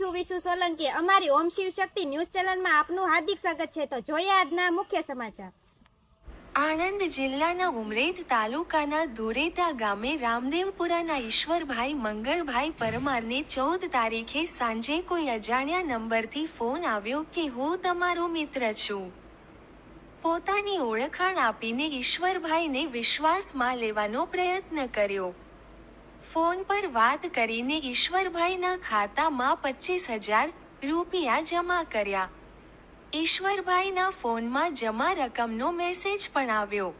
વિશુ સોલંકી, અમારી ઓમ શિવ શક્તિ ન્યૂઝ ચેનલમાં આપનું હાર્દિક સ્વાગત છે. તો જોઈએ આજના મુખ્ય સમાચાર. આણંદ જિલ્લાના ઉમરેઠ તાલુકાના ધોરેટા ગામે રામદેવપુરાના ઈશ્વરભાઈ મંગળભાઈ પરમારને ચૌદ તારીખે સાંજે કોઈ અજાણ્યા નંબરથી ફોન આવ્યો કે, હું તમારો મિત્ર છું. પોતાની ઓળખાણ આપીને ઈશ્વરભાઈને વિશ્વાસમાં લેવાનો પ્રયત્ન કર્યો. ફોન પર વાત કરીને ઈશ્વરભાઈના ખાતામાં પચીસ હજાર રૂપિયા જમા કર્યા. ઈશ્વરભાઈના ફોનમાં જમા રકમનો મેસેજ પણ આવ્યો.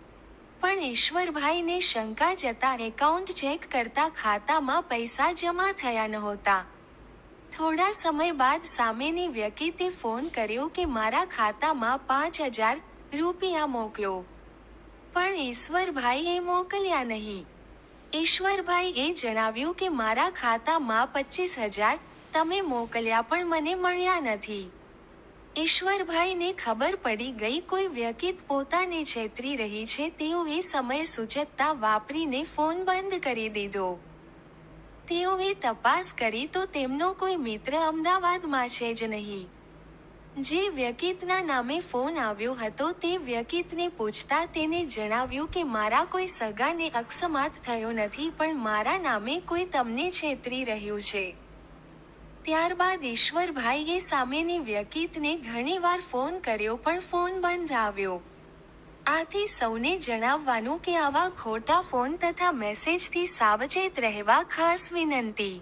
પણ ઈશ્વરભાઈને શંકા જતા એકાઉન્ટ ચેક કરતા ખાતામાં પૈસા જમા થયા નહોતા. થોડા સમય બાદ સામેની વ્યક્તિએ ફોન કર્યો કે મારા ખાતામાં પાંચ હજાર રૂપિયા મોકલો. પણ ઈશ્વરભાઈએ મોકલ્યા નહીં. ઈશ્વરભાઈએ જણાવ્યું કે મારા ખાતામાં પચીસ હજાર તમે મોકલ્યા પણ મને મળ્યા નથી. ઈશ્વરભાઈને ખબર પડી ગઈ કોઈ વ્યક્તિ પોતાને છેતરી રહી છે તેઓએ સમય સૂચકતા વાપરીને ફોન બંધ કરી દીધો. તેઓએ તપાસ કરી તો તેમનો કોઈ મિત્ર અમદાવાદમાં છે જ નહીં. જે વ્યકિતના નામે ફોન આવ્યો હતો તે વ્યકિતને પૂછતા તેને જણાવ્યું કે મારા કોઈ સગાને અકસ્માત થયો નથી, પણ મારા નામે કોઈ તમને છેતરી રહ્યું છે. ત્યારબાદ ઈશ્વરભાઈએ સામેની વ્યકિતને ઘણીવાર ફોન કર્યો, પણ ફોન બંધ આવ્યો. આથી સૌને જણાવવાનું કે આવા ખોટા ફોન તથા મેસેજથી સાવચેત રહેવા ખાસ વિનંતી.